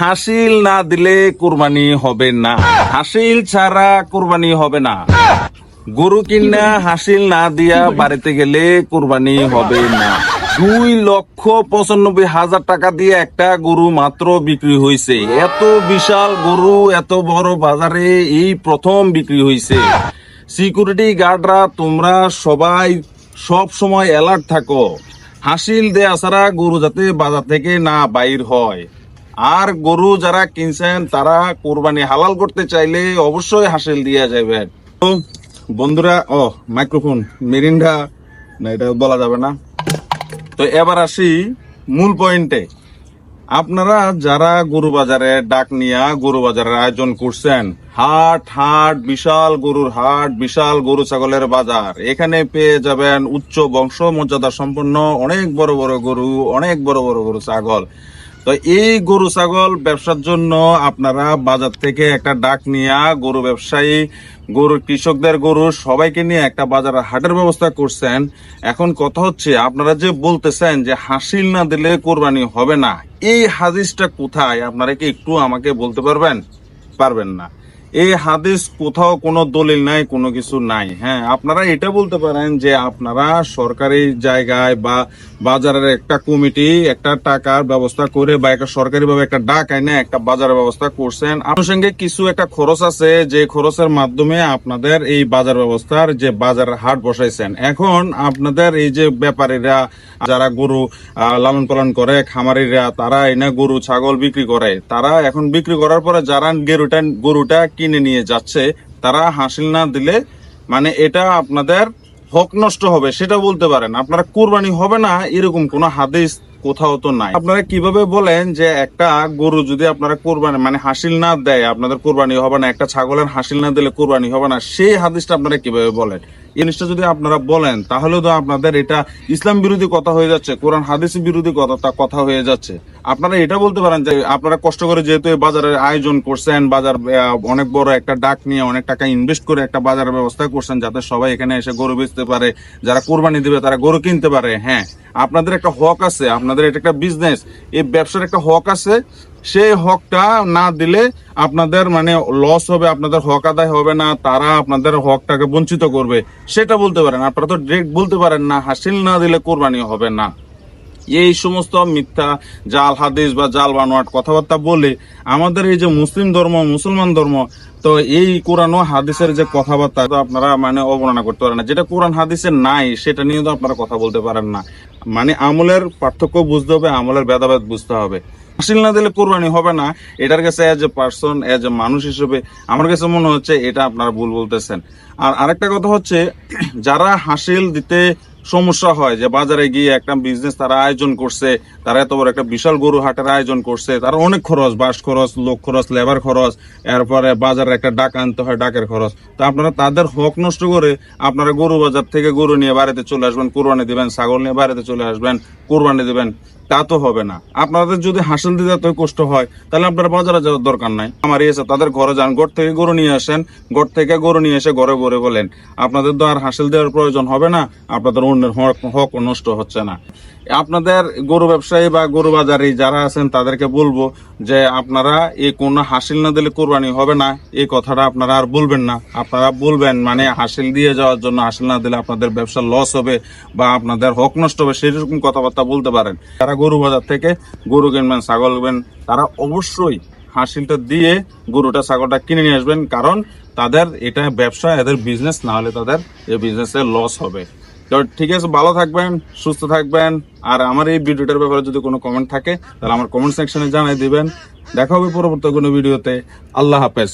হাসিল না দিলে কুরবানি হবে না। হাসিল ছাড়া কুরবানি হবে না। গরু কিনা হাসিল না দিয়া বাড়িতে গেলে কুরবানি হবে না। দুই লক্ষ পঁচানব্বই হাজার টাকা দিয়ে একটা গরু মাত্র বিক্রি হয়েছে এত বিশাল গরু, এত বড় বাজারে এই প্রথম বিক্রি হয়েছে সিকিউরিটি গার্ডরা, তোমরা সবাই সব সময় অ্যালার্ট থাকো। হাসিল দেয়া ছাড়া গরু যাতে বাজার থেকে না বাইর হয়। আর গরু যারা কিনছেন, তারা কোরবানি হালাল করতে চাইলে অবশ্যই হাসিল দিয়ে যাবেন তো বন্ধুরা, ও মাইক্রোফোন মেরিন্ডা না, এটা বলা যাবে না। তো এবার আসি মূল পয়েন্টে আপনারা যারা গরু বাজারে ডাক নিয়া গরু বাজারের আয়োজন করছেন, হাট হাট, বিশাল গরুর হাট, বিশাল গরু ছাগলের বাজার, এখানে পেয়ে যাবেন উচ্চ বংশ মর্যাদা সম্পন্ন অনেক বড় বড় গরু, অনেক বড় বড় গরু ছাগল। তো এই গরু, ছাগল ব্যবসার জন্য আপনারা বাজার থেকে একটা ডাক নিয়ে গরু ব্যবসায়ী, গরু কৃষকদের গরু সবাইকে নিয়ে একটা বাজার হাটের ব্যবস্থা করছেন। এখন কথা হচ্ছে, আপনারা যে বলতেছেন যে হাসিল না দিলে কোরবানি হবে না, এই হাদিসটা কোথায়? আপনারা কি একটু আমাকে বলতে পারবেন? পারবেন না। এই হাদিস কোথাও কোনো দলিল নাই, কোনো কিছু নাই। হ্যাঁ আপনারা এটা বলতে পারেন যে আপনারা সরকারি জায়গায় বা বাজারের একটা কমিটি একটা টাকার ব্যবস্থা করে বা একটা সরকারি ভাবে একটা ডাক আইনে একটা বাজারের ব্যবস্থা করছেন। আনুষঙ্গিক কিছু একটা খরচ আছে যে খরচের মাধ্যমে আপনাদের এই বাজার ব্যবস্থার যে বাজার হাট বসাইছেন। এখন আপনাদের এই যে ব্যাপারীরা, যারা গরু লালন পালন করে, খামারিরা, তারা এনে গরু, ছাগল বিক্রি করে। তারা এখন বিক্রি করার পরে যারা গরুটা গরুটা কিনে নিয়ে যাচ্ছে, তারা হাসিল না দিলে মানে এটা আপনাদের হক নষ্ট হবে, সেটা বলতে পারেন। আপনারা কুরবানি হবে না, এরকম কোনো হাদিস কোথাও তো নাই। আপনারা কীভাবে বলেন যে একটা গরু যদি আপনারা কোরবানি মানে হাসিল না দেয়, আপনাদের কোরবানি হবে না, একটা ছাগলের হাসিল না দিলে কোরবানি হবে না, সেই হাদিসটা আপনারা কীভাবে বলেন? জিনিসটা যদি আপনারা বলেন, তাহলে তো আপনাদের এটা ইসলাম বিরোধী কথা হয়ে যাচ্ছে, কোরআন হাদিস বিরোধী কথা তা কথা হয়ে যাচ্ছে। আপনারা এটা বলতে পারেন যে আপনারা কষ্ট করে যেহেতু বাজারের আয়োজন করছেন, বাজার অনেক বড় একটা ডাক নিয়ে অনেক টাকা ইনভেস্ট করে একটা বাজারের ব্যবস্থা করছেন যাতে সবাই এখানে এসে গরু বেচতে পারে, যারা কোরবানি দিবে তারা গরু কিনতে পারে হ্যাঁ। আপনাদের একটা হক আছে, আপনাদের এটা একটা বিজনেস এই ব্যবসার একটা হক আছে সেই হকটা না দিলে আপনাদের মানে লস হবে, আপনাদের হক আদায় হবে না, তারা আপনাদের হকটাকে বঞ্চিত করবে। সেটা বলতে পারেন, আপনারা তো ডিরেক্ট বলতে পারেন না, হাসিল না দিলে কোরবানি হবে না। এই সমস্ত মিথ্যা, জাল হাদিস বা জাল বানোয়াট কথাবার্তা বলে আমাদের এই যে মুসলিম ধর্ম, মুসলমান ধর্ম, তো এই কোরআন ও হাদিসের যে কথাবার্তা তো আপনারা মানে অবর্ণনা করতে পারেন না। যেটা কোরআন হাদিসের নাই, সেটা নিয়ে তো আপনারা কথা বলতে পারেন না। মানে আমলের পার্থক্য বুঝতে হবে, আমলের ভেদাভেদ বুঝতে হবে। হাসিল না দিলে কোরবানি হবে না। এটার কাছে as a person as a মানুষ হিসেবে আমার কাছে মনে হচ্ছে এটা আপনারা ভুল বলতেছেন। আর আরেকটা কথা হচ্ছে, যারা হাসিল দিতে সমস্যা হয়, যে বাজারে গিয়ে একটা বিজনেস তারা আয়োজন করছে, তারা এত বড় একটা বিশাল গরু হাটের আয়োজন করছে, তার অনেক খরচ বাস খরচ, লোক খরচ লেবার খরচ, এরপরে বাজারে একটা ডাক আনতে হয়, ডাকের খরচ। তো আপনারা তাদের হক নষ্ট করে আপনারা গরু বাজার থেকে গরু নিয়ে বাড়িতে চলে আসবেন, কোরবানি দিবেন, ছাগল নিয়ে বাড়িতে চলে আসবেন, কোরবানি দিবেন। তা তো হবে না। আপনাদের যদি হাসিল দিতে এত কষ্ট হয়, তাহলে আপনার বাজারে যাওয়ার দরকার নাই। আমার এসে তাদের ঘরে যান, ঘর থেকে গরু নিয়ে আসেন, ঘর থেকে গরু নিয়ে এসে ঘরে ঘরে বলেন, আপনাদের তো আর হাসিল দেওয়ার প্রয়োজন হবে না, আপনাদের অন্যের হক হক নষ্ট হচ্ছে না। আপনাদের গরু ব্যবসায়ী বা গরু বাজারি যারা আছেন, তাদেরকে বলব যে আপনারা এই কোন হাসিল না দিলে কোরবানি হবে না। এই কথাটা আপনারা আর বলবেন না। আপনারা বলবেন মানে হাসিল দিয়ে যাওয়ার জন্য হাসিল না দিলে আপনাদের ব্যবসা লস হবে বা আপনাদের হক নষ্ট হবে, সেরকম কথাবার্তা বলতে পারেন। তারা গরু বাজার থেকে গরু কিনবেন, ছাগল কিনবেন, তারা অবশ্যই হাসিলটা দিয়ে গরুটা, ছাগলটা কিনে নিয়ে আসবেন। কারণ তাদের এটা ব্যবসা, এদের বিজনেস না হলে তাদের এই বিজনেসে লস হবে। তো ঠিক আছে, ভালো থাকবেন, সুস্থ থাকবেন। আর আমার এই ভিডিওটার ব্যাপারে যদি কোনো কমেন্ট থাকে, তাহলে আমার কমেন্ট সেকশনে জানাই দিবেন। দেখা হবে পরবর্তী কোনো ভিডিওতে আল্লাহ হাফেজ।